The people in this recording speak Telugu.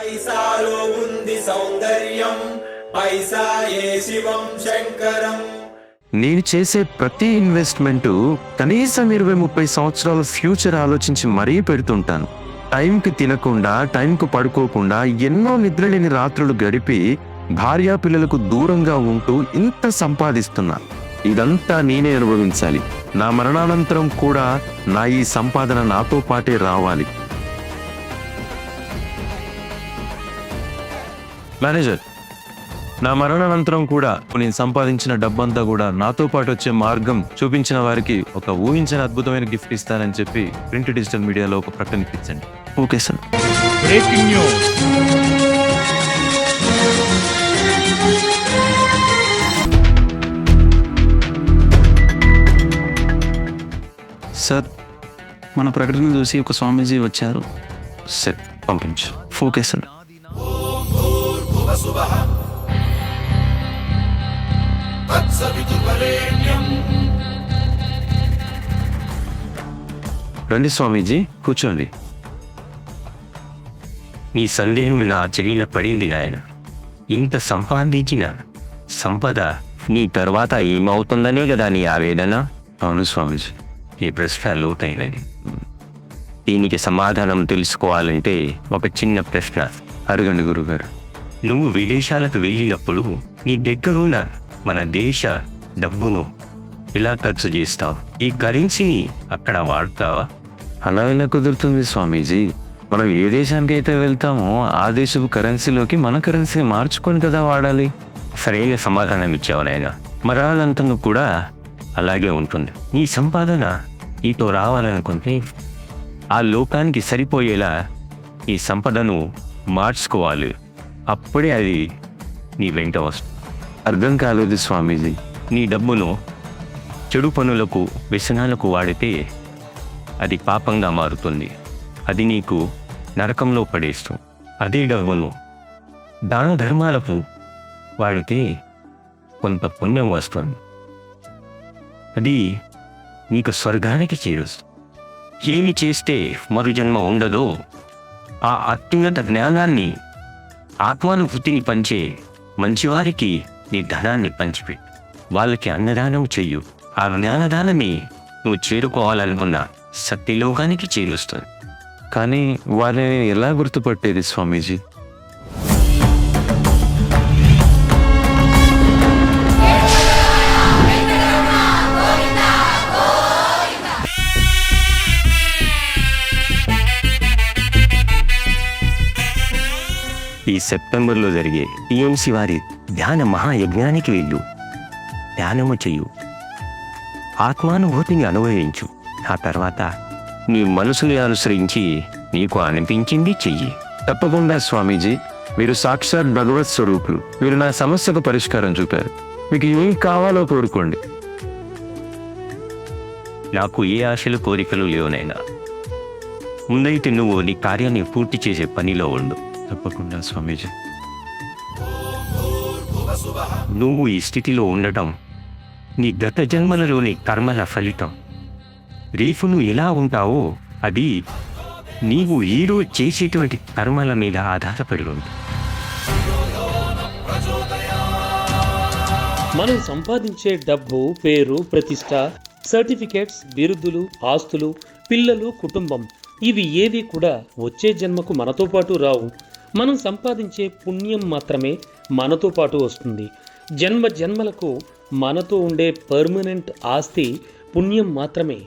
పైసాలో ఉంది సౌందర్యం. పైసాయే శివం శంకరం. నేను చేసే ప్రతి ఇన్వెస్ట్మెంట్ కనీసం ఇరవై ముప్పై సంవత్సరాల ఫ్యూచర్ ఆలోచించి మరీ పెడుతుంటాను. టైంకి తినకుండా టైంకు పడుకోకుండా ఎన్నో నిద్రలేని రాత్రులు గడిపి భార్యా పిల్లలకు దూరంగా ఉంటూ ఇంత సంపాదిస్తున్నా. ఇదంతా నేనే అనుభవించాలి. నా మరణానంతరం కూడా నా ఈ సంపాదన నాతో పాటే రావాలి. మేనేజర్ నా మరణానంతరం కూడా నేను సంపాదించిన డబ్బంతా కూడా నాతో పాటు వచ్చే మార్గం చూపించిన వారికి ఒక ఊహించిన అద్భుతమైన గిఫ్ట్ ఇస్తానని చెప్పి ప్రింట్ డిజిటల్ మీడియాలో ఒక ప్రకటన ఇప్పించండి. Okay sir. సార్ మన ప్రకటన చూసి ఒక స్వామీజీ వచ్చారు. సార్ పంపించు. Okay sir. రండి స్వామీజీ కూర్చోండి. నీ సందేహం నా చెవిన పడింది ఆయన ఇంత సంపాదించిన సంపద నీ తర్వాత ఏమవుతుందనే కదా నీ ఆవేదన? అవును స్వామీజీ. ఈ ప్రశ్న లోతైనది. దీనికి సమాధానం తెలుసుకోవాలంటే ఒక చిన్న ప్రశ్న. అడగండి గురుగారు. నువ్వు విదేశాలకు వెళ్ళినప్పుడు నీ దగ్గరున్న మన దేశ డబ్బును ఇలా ఖర్చు చేస్తావు. ఈ కరెన్సీని అక్కడ వాడతావా? అలా ఎలా కుదురుతుంది స్వామీజీ. మనం ఏ దేశానికి అయితే వెళ్తామో ఆ దేశపు కరెన్సీలోకి మన కరెన్సీ మార్చుకొని కదా వాడాలి. సరైన సమాధానం ఇచ్చావు నాయన. మరాలంతను కూడా అలాగే ఉంటుంది. నీ సంపాదన నీతో రావాలనుకుంటే ఆ లోకానికి సరిపోయేలా ఈ సంపదను మార్చుకోవాలి. అప్పుడే అది నీ వెంట వస్తుంది అర్థం కాలేదు స్వామీజీ. నీ డబ్బును చెడు పనులకు వ్యసనాలకు వాడితే అది పాపంగా మారుతుంది. అది నీకు నరకంలో పడేస్తుంది అదే డబ్బును దాన ధర్మాలకు వాడితే కొంత పుణ్యం వస్తుంది. అది నీకు స్వర్గానికి చేరుస్తుంది ఏమి చేస్తే మరు జన్మ ఉండదో ఆ అత్యున్నత జ్ఞానాన్ని ఆత్మానుభూతిని పంచే మంచివారికి నీ ధనాన్ని పంచిపెట్టు వాళ్ళకి అన్నదానం చెయ్యు. ఆ జ్ఞానదానమే నువ్వు చేరుకోవాలనుకున్న సత్యలోకానికి చేరుస్తుంది. కానీ వారిని ఎలా గుర్తుపట్టేది స్వామీజీ? ఈ సెప్టెంబర్లో జరిగే టీఎంసీ వారి ధ్యాన మహాయజ్ఞానికి వెళ్ళు. ధ్యానము చెయ్యు. ఆత్మానుభూతిని అనుభవించు. ఆ తర్వాత నీ మనసుని అనుసరించి నీకు అనిపించింది చెయ్యి. తప్పకుండా స్వామీజీ మీరు సాక్షాత్ భగవత్ స్వరూపులు. మీరు నా సమస్యకు పరిష్కారం చూపారు. మీకు ఏం కావాలో కోరుకోండి. నాకు ఏ ఆశలు కోరికలు లేవునైనా ముందైతే నువ్వు నీ కార్యాన్ని పూర్తి చేసే పనిలో ఉండు. తప్పకుండా స్వామీజీ. నువ్వు ఈ స్థితిలో ఉండటం నీ గత జన్మలలోని కర్మల ఫలితం. రేపు నువ్వు ఎలా ఉంటావో అది నీవు ఈరోజు చేసేటువంటి కర్మల మీద ఆధారపడి ఉంది. మనం సంపాదించే డబ్బు పేరు ప్రతిష్ట సర్టిఫికేట్స్ బిరుదులు ఆస్తులు పిల్లలు కుటుంబం ఇవి ఏవి కూడా వచ్చే జన్మకు మనతో పాటు రావు. మనం సంపాదించే పుణ్యం మాత్రమే మనతో పాటు వస్తుంది. జన్మ జన్మలకు మనతో ఉండే పర్మనెంట్ ఆస్తి పుణ్యం మాత్రమే.